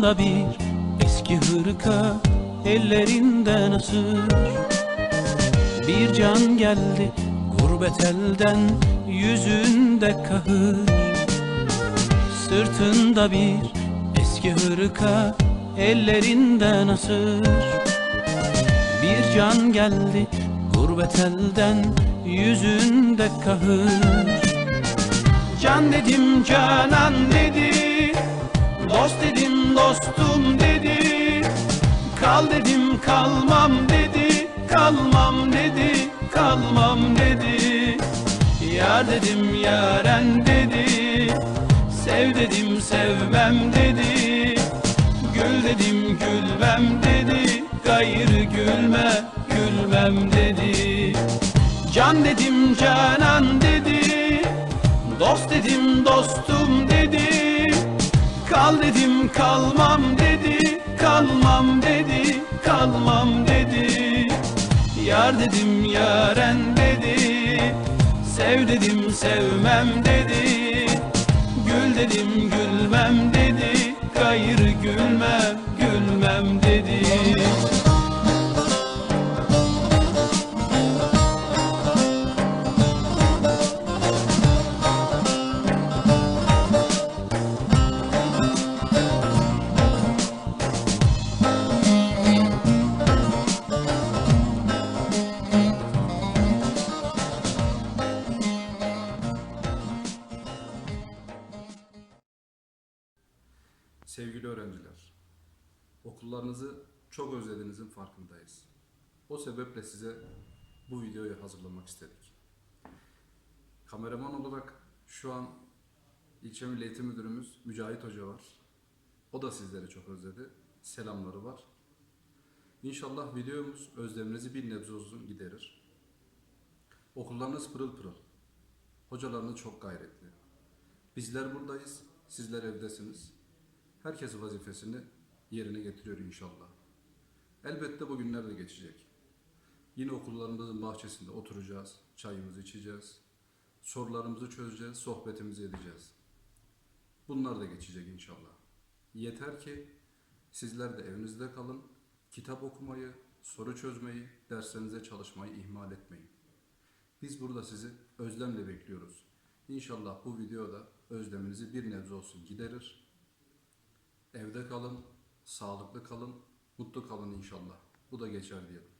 Sırtında bir eski hırka ellerinden asır Bir can geldi gurbet elden yüzünde kahır. Sırtında bir eski hırka ellerinden asır Bir can geldi gurbet elden yüzünde kahır. Can dedim canan dedi Dost dedim dostum dedi. Kal dedim kalmam dedi. Kalmam dedi kalmam dedi. Yar dedim yaren dedi. Sev dedim sevmem dedi. Gül dedim gülmem dedi. Gayrı gülme gülmem dedi. Can dedim canan dedi. Dost dedim dostum Kal dedim kalmam dedi Kalmam dedi kalmam dedi. Yar dedim yaren dedi Sev dedim sevmem dedi. Gül dedim gülmem dedi Gayrı gülmem gülmem dedi Sevgili öğrenciler, okullarınızı çok özlediğinizin farkındayız. O sebeple size bu videoyu hazırlamak istedik. Kameraman olarak şu an ilçe Milli Eğitim Müdürümüz Mücahit Hoca var. O da sizleri çok özledi. Selamları var. İnşallah videomuz özleminizi bir nebze olsun giderir. Okullarınız pırıl pırıl. Hocalarınız çok gayretli. Bizler buradayız, sizler evdesiniz. Herkes vazifesini yerine getiriyor inşallah. Elbette bu günler de geçecek. Yine okullarımızın bahçesinde oturacağız, çayımızı içeceğiz, sorularımızı çözeceğiz, sohbetimizi edeceğiz. Bunlar da geçecek inşallah. Yeter ki sizler de evinizde kalın, kitap okumayı, soru çözmeyi, derslerinize çalışmayı ihmal etmeyin. Biz burada sizi özlemle bekliyoruz. İnşallah bu videoda özleminizi bir nebze olsun giderir. Evde kalın, sağlıklı kalın, mutlu kalın inşallah. Bu da geçer diyelim.